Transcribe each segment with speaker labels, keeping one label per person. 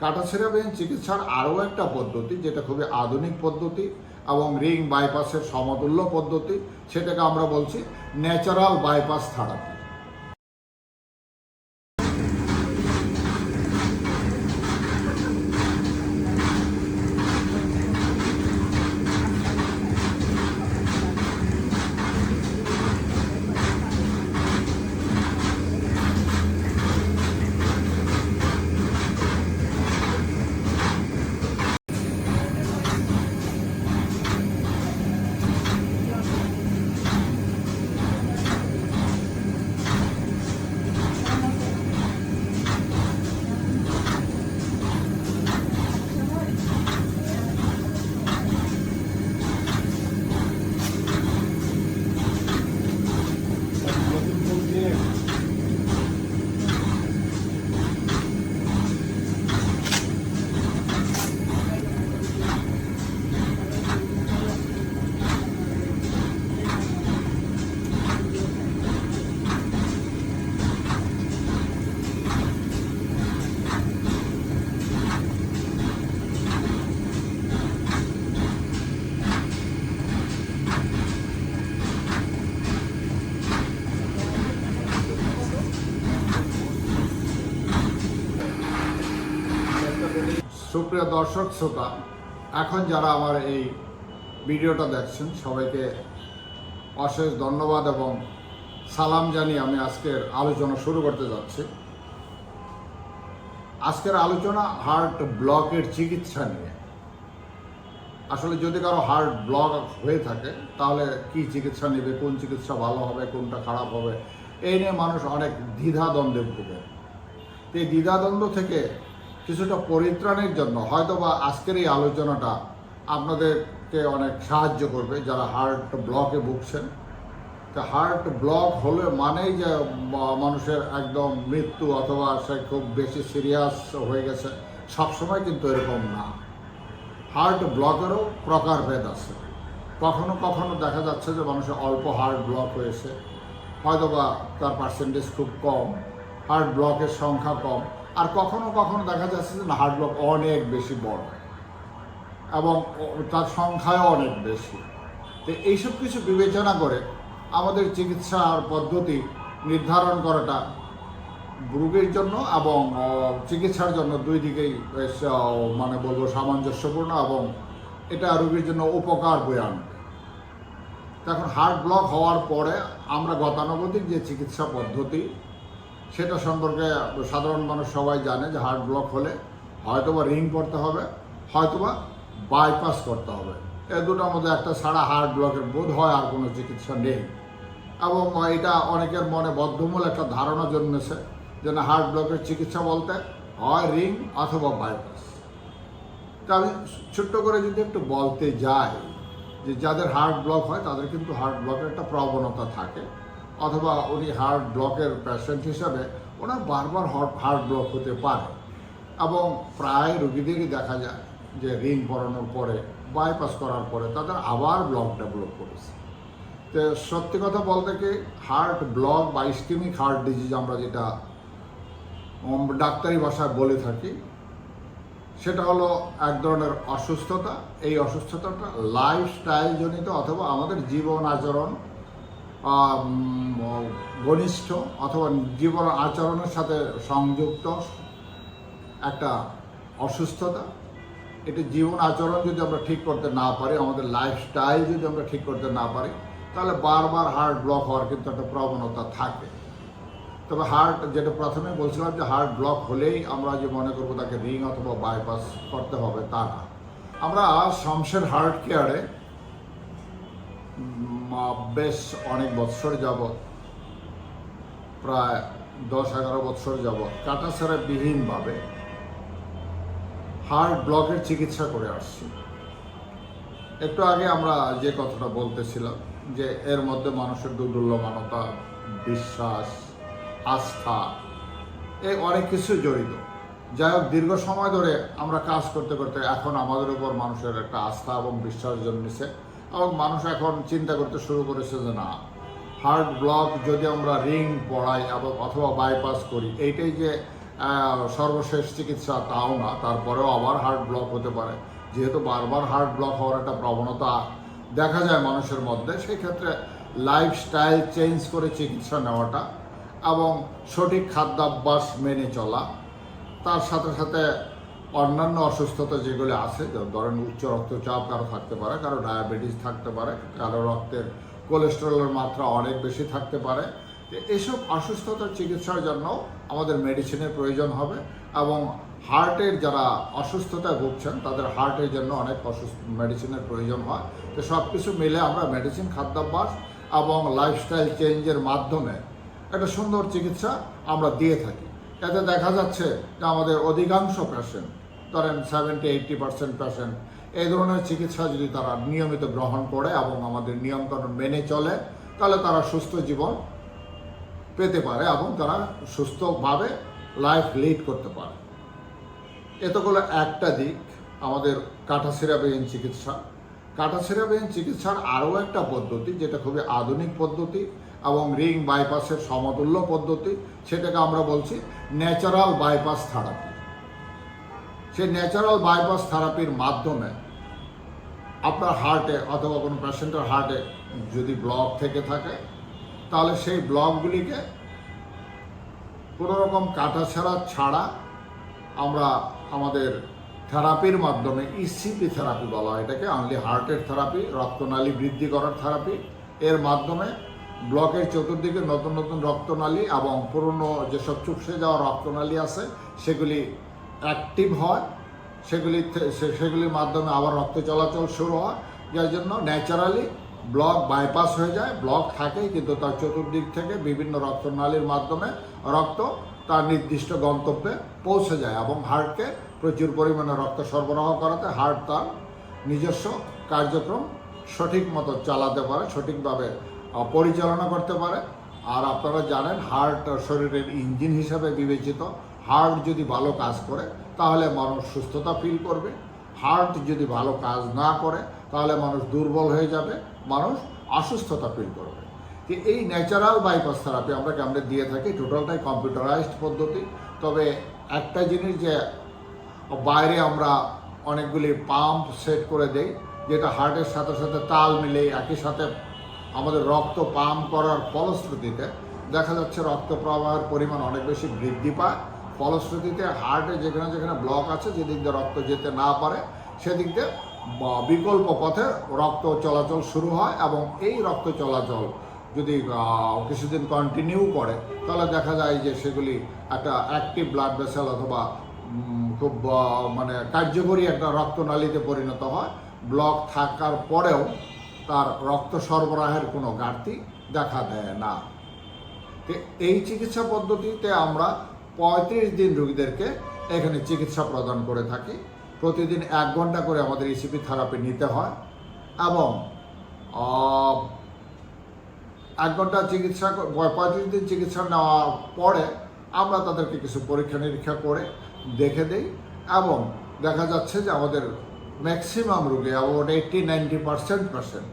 Speaker 1: কাটাছেড়াবিহীন চিকিৎসার আরও একটা পদ্ধতি, যেটা খুবই আধুনিক পদ্ধতি এবং রিং বাইপাসের সমতুল্য পদ্ধতি, সেটাকে আমরা বলছি ন্যাচারাল বাইপাস থেরাপি। সুপ্রিয় দর্শক, শ্রোতা, এখন যারা আমার এই ভিডিওটা দেখছেন, সবাইকে অশেষ ধন্যবাদ এবং সালাম জানিয়ে আমি আজকের আলোচনা শুরু করতে যাচ্ছি। আজকের আলোচনা হার্ট ব্লকের চিকিৎসা নিয়ে। আসলে যদি কারও হার্ট ব্লক হয়ে থাকে, তাহলে কি চিকিৎসা নেবে, কোন চিকিৎসা ভালো হবে, কোনটা খারাপ হবে, এই নিয়ে মানুষ অনেক দ্বিধাদ্বন্দ্বে ভুগে। এই দ্বিধাদ্বন্দ্ব থেকে কিছুটা পরিত্রাণের জন্য হয়তো বা আজকের এই আলোচনাটা আপনাদেরকে অনেক সাহায্য করবে, যারা হার্ট ব্লকে ভুগছেন। তো হার্ট ব্লক হলে মানেই যে মানুষের একদম মৃত্যু অথবা সে খুব বেশি সিরিয়াস হয়ে গেছে, সবসময় কিন্তু এরকম না। হার্ট ব্লকেরও প্রকারভেদ আছে। কখনো কখনো দেখা যাচ্ছে যে, মানুষের অল্প হার্ট ব্লক হয়েছে, হয়তোবা তার পার্সেন্টেজ খুব কম, হার্ট ব্লকের সংখ্যা কম। আর কখনো কখনো দেখা যাচ্ছে যে হার্ট ব্লক অনেক বেশি বড় এবং তার সংখ্যাও অনেক বেশি। তো এইসব কিছু বিবেচনা করে আমাদের চিকিৎসার পদ্ধতি নির্ধারণ করাটা রোগীর জন্য এবং চিকিৎসার জন্য দুই দিকেই মানে বলব সামঞ্জস্যপূর্ণ এবং এটা রোগীর জন্য উপকার বয়ে আনবে। এখন হার্ট ব্লক হওয়ার পরে আমরা গতানুগতিক যে চিকিৎসা পদ্ধতি সেটা সম্পর্কে সাধারণ মানুষ সবাই জানে যে হার্ট ব্লক হলে হয়তোবা রিং করতে হবে, হয়তোবা বাইপাস করতে হবে। এ দুটোর মধ্যে একটা সারা হার্ট ব্লকের বোধ হয় আর কোনো চিকিৎসা নেই। এবং এটা অনেকের মনে বদ্ধমূল একটা ধারণা জন্মেছে যে না, হার্ট ব্লকের চিকিৎসা বলতে হয় রিং অথবা বাইপাস। তা আমি ছোট্ট করে যদি একটু বলতে যাই যে যাদের হার্ট ব্লক হয় তাদের কিন্তু হার্ট ব্লকের একটা প্রবণতা থাকে। অথবা উনি হার্ট ব্লকের পেশেন্ট হিসাবে ওনার বারবার হার্ট ব্লক হতে পারে। এবং প্রায় রোগীদেরই দেখা যায় যে রিং পরানোর পরে বাইপাস করার পরে তাদের আবার ব্লক ডেভেলপ করেছে। তো সত্যি কথা বলতে কি হার্ট ব্লক বা ইস্কিমিক হার্ট ডিজিজ আমরা যেটা ডাক্তারি ভাষায় বলে থাকি, সেটা হলো এক ধরনের অসুস্থতা। এই অসুস্থতাটা লাইফস্টাইল জনিত অথবা আমাদের জীবন আচরণ ঘনিষ্ঠ অথবা জীবন আচরণের সাথে সংযুক্ত একটা অসুস্থতা। এটা জীবন আচরণ যদি আমরা ঠিক করতে না পারি, আমাদের লাইফস্টাইল যদি আমরা ঠিক করতে না পারি, তাহলে বারবার হার্ট ব্লক হওয়ার কিন্তু একটা প্রবণতা থাকে। তবে হার্ট যেটা প্রথমে বলছিলাম যে হার্ট ব্লক হলেই আমরা যে মনে করব তাকে রিং অথবা বাইপাস করতে হবে তা না। আমরা শমশের হার্ট কেয়ারে বেশ অনেক বৎসর যাবৎ, প্রায় দশ এগারো বৎসর যাবৎ কাটাছাড়া বিহীনভাবে হার্ট ব্লকের চিকিৎসা করে আসছি। একটু আগে আমরা যে কথাটা বলতেছিলাম যে এর মধ্যে মানুষের দুর্দুল্যমানতা বিশ্বাস, আস্থা এই অনেক কিছু জড়িত। যাই হোক, দীর্ঘ সময় ধরে আমরা কাজ করতে করতে এখন আমাদের উপর মানুষের একটা আস্থা এবং বিশ্বাস জন্মেছে এবং মানুষ এখন চিন্তা করতে শুরু করেছে যে না হার্ট ব্লক যদি আমরা রিং পড়াই অথবা বাইপাস করি, এইটাই যে সর্বশেষ চিকিৎসা তাও না, তারপরেও আবার হার্ট ব্লক হতে পারে। যেহেতু বারবার হার্ট ব্লক হওয়ার একটা প্রবণতা দেখা যায় মানুষের মধ্যে সেই ক্ষেত্রে লাইফস্টাইল চেঞ্জ করে চিকিৎসা নেওয়াটা এবং সঠিক খাদ্যাভ্যাস মেনে চলা, তার সাথে সাথে অন্যান্য অসুস্থতা যেগুলো আছে ধরেন উচ্চ রক্তচাপ কারও থাকতে পারে, কারও ডায়াবেটিস থাকতে পারে, কারও রক্তের কোলেস্টেরলের মাত্রা অনেক বেশি থাকতে পারে। এসব অসুস্থতার চিকিৎসার জন্য আমাদের মেডিসিনের প্রয়োজন হবে এবং হার্টের যারা অসুস্থতায় ভুগছেন, তাদের হার্টের জন্য অনেক অসুস্থ, মেডিসিনের প্রয়োজন হয়। তো সব কিছু মিলে আমরা মেডিসিন, খাদ্যাভ্যাস এবং লাইফস্টাইল চেঞ্জের মাধ্যমে একটা সুন্দর চিকিৎসা আমরা দিয়ে থাকি। এতে দেখা যাচ্ছে যে আমাদের অধিকাংশ পেশেন্ট ধরেন সেভেন্টি এইটটি পার্সেন্ট পেশেন্ট এই ধরনের চিকিৎসা যদি তারা নিয়মিত গ্রহণ করে এবং আমাদের নিয়মকানুন মেনে চলে, তাহলে তারা সুস্থ জীবন পেতে পারে এবং তারা সুস্থভাবে লাইফ লিড করতে পারে। এতগুলো একটা দিক আমাদের কাটাসিরাবিহীন চিকিৎসা। কাটাসিরাবিহীন চিকিৎসার আরও একটা পদ্ধতি, যেটা খুবই আধুনিক পদ্ধতি এবং রিং বাইপাসের সমতুল্য পদ্ধতি, সেটাকে আমরা বলছি ন্যাচারাল বাইপাস থেরাপি সেই ন্যাচারাল বাইপাস থেরাপির মাধ্যমে আপনার হার্টে অথবা কোনো পেশেন্টের হার্টে যদি ব্লক থেকে থাকে, তাহলে সেই ব্লকগুলিকে কোনো রকম কাটাছাড়া ছাড়া আমরা আমাদের থেরাপির মাধ্যমে ইসিপি থেরাপি বলা হয় এটাকে অনলি হার্টের থেরাপি রক্তনালী বৃদ্ধি করার থেরাপি এর মাধ্যমে ব্লকের চতুর্দিকে নতুন নতুন রক্তনালী এবং পুরনো যেসব চুপসে যাওয়া রক্তনালী আছে, সেগুলি অ্যাক্টিভ হয়, সেগুলি সেগুলির মাধ্যমে আবার রক্ত চলাচল শুরু হয়, যার জন্য ন্যাচারালি ব্লক বাইপাস হয়ে যায় ব্লক থাকেই, কিন্তু তার চতুর্দিক থেকে বিভিন্ন রক্তনালীর মাধ্যমে রক্ত তার নির্দিষ্ট গন্তব্যে পৌঁছে যায় এবং হার্টকে প্রচুর পরিমাণে রক্ত সরবরাহ করাতে হার্ট তার নিজস্ব কার্যক্রম সঠিক মতো চালাতে পারে, সঠিকভাবে পরিচালনা করতে পারে। আর আপনারা জানেন হার্ট শরীরের ইঞ্জিন হিসাবে বিবেচিত হার্ট যদি ভালো কাজ করে, তাহলে মানুষ সুস্থতা ফিল করবে। হার্ট যদি ভালো কাজ না করে, তাহলে মানুষ দুর্বল হয়ে যাবে, মানুষ অসুস্থতা ফিল করবে। তো এই ন্যাচারাল বাইপাস থেরাপি আমরা কেমনে দিয়ে থাকি? টোটালটাই কম্পিউটারাইজড পদ্ধতি। তবে একটা জিনিস যে, বাইরে আমরা অনেকগুলি পাম্প সেট করে দেই, যেটা হার্টের সাথে সাথে তাল মিলে একই সাথে আমাদের রক্ত পাম্প করার ফলশ্রুতিতে দেখা যাচ্ছে রক্ত প্রবাহের পরিমাণ অনেক বেশি বৃদ্ধি পায়। ফলশ্রুতিতে হার্টে যেখানে যেখানে ব্লক আছে, যেদিক দিয়ে রক্ত যেতে না পারে, সেদিক দিয়ে বিকল্প পথে রক্ত চলাচল শুরু হয় এবং এই রক্ত চলাচল যদি কিছুদিন কন্টিনিউ করে, তাহলে দেখা যায় যে সেগুলি একটা অ্যাক্টিভ ব্লাড ভেসেল অথবা খুব মানে কার্যকরী একটা রক্তনালীতে পরিণত হয়। ব্লক থাকার পরেও তার রক্ত সরবরাহের কোনো ঘাটতি দেখা দেয় না। এই চিকিৎসা পদ্ধতিতে আমরা পঁয়ত্রিশ দিন রোগীদেরকে এখানে চিকিৎসা প্রদান করে থাকি। প্রতিদিন এক ঘণ্টা করে আমাদের ইসিপি থেরাপি নিতে হয় এবং এক ঘণ্টা চিকিৎসা পঁয়ত্রিশ দিন চিকিৎসা নেওয়ার পরে আমরা তাদেরকে কিছু পরীক্ষা নিরীক্ষা করে দেখে দেই এবং দেখা যাচ্ছে যে আমাদের ম্যাক্সিমাম রোগী about eighty ninety percent percent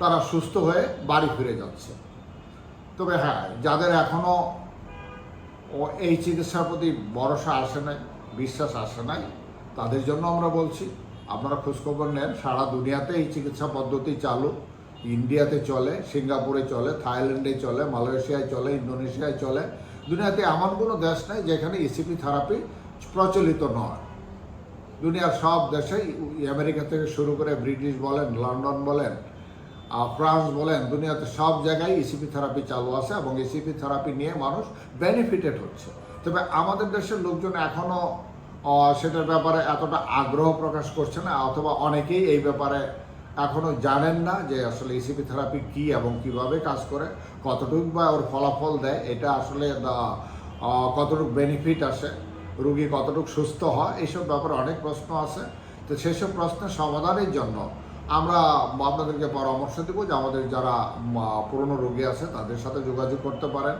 Speaker 1: তারা সুস্থ হয়ে বাড়ি ফিরে যাচ্ছে। তবে হ্যাঁ যাদের এখনও ও এই চিকিৎসার প্রতি ভরসা আসে নাই, বিশ্বাস আসে নাই। তাদের জন্য আমরা বলছি, আপনারা খোঁজখবর নেন, সারা দুনিয়াতে এই চিকিৎসা পদ্ধতি চালু। ইন্ডিয়াতে চলে, সিঙ্গাপুরে চলে, থাইল্যান্ডে চলে, মালয়েশিয়ায় চলে, ইন্দোনেশিয়ায় চলে। দুনিয়াতে এমন কোনো দেশ নেই যেখানে ইসিপি থেরাপি প্রচলিত নয়। দুনিয়ার সব দেশেই আমেরিকা থেকে শুরু করে ব্রিটিশ বলেন, লন্ডন বলেন ফ্রান্স বলেন, দুনিয়াতে সব জায়গায় ইসিপি থেরাপি চালু আছে এবং ইসিপি থেরাপি নিয়ে মানুষ বেনিফিটেড হচ্ছে। তবে আমাদের দেশের লোকজন এখনও সেটার ব্যাপারে এতটা আগ্রহ প্রকাশ করছে না, অথবা অনেকেই এই ব্যাপারে এখনও জানেন না যে আসলে ইসিপি থেরাপি কী এবং কীভাবে কাজ করে, কতটুকু বা ওর ফলাফল দেয়, এটা আসলে কতটুকু বেনিফিট আসে, রুগী কতটুকু সুস্থ হয় এইসব ব্যাপারে অনেক প্রশ্ন আছে। তো সেসব প্রশ্নের সমাধানের জন্য আমরা আপনাদেরকে পরামর্শ দেবো যে আমাদের যারা পুরনো রোগী আছে, তাদের সাথে যোগাযোগ করতে পারেন।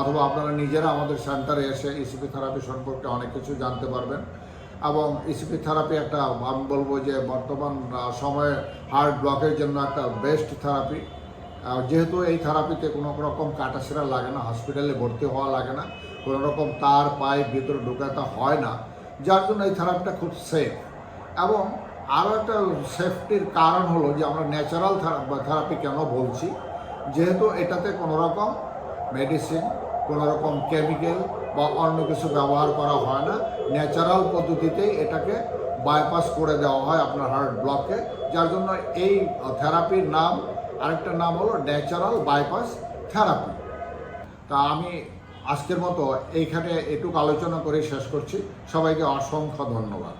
Speaker 1: অথবা আপনারা নিজেরা আমাদের সেন্টারে এসে ইসিপি থেরাপি সম্পর্কে অনেক কিছু জানতে পারবেন। এবং ইসিপি থেরাপি একটা, আমি বলব যে বর্তমান সময়ে হার্ট ব্লকের জন্য একটা বেস্ট থেরাপি যেহেতু এই থেরাপিতে কোনো রকম কাটাছেড়া লাগে না হসপিটালে ভর্তি হওয়া লাগে না, কোনো রকম তার পাইপ ভিতরে ঢুকাতে হয় না, যার জন্য এই থেরাপিটা খুব সেফ এবং আরও একটা সেফটির কারণ হলো যে আমরা ন্যাচারাল থেরাপি কেন বলছি? যেহেতু এটাতে কোনো রকম মেডিসিন কোনো রকম কেমিক্যাল বা অন্য কিছু ব্যবহার করা হয় না ন্যাচারাল পদ্ধতিতেই এটাকে বাইপাস করে দেওয়া হয় আপনার হার্ট ব্লককে যার জন্য এই থেরাপির নাম, আরেকটা নাম হলো ন্যাচারাল বাইপাস থেরাপি তা আমি আজকের মতো এইখানে এটুকু আলোচনা করে শেষ করছি। সবাইকে অসংখ্য ধন্যবাদ।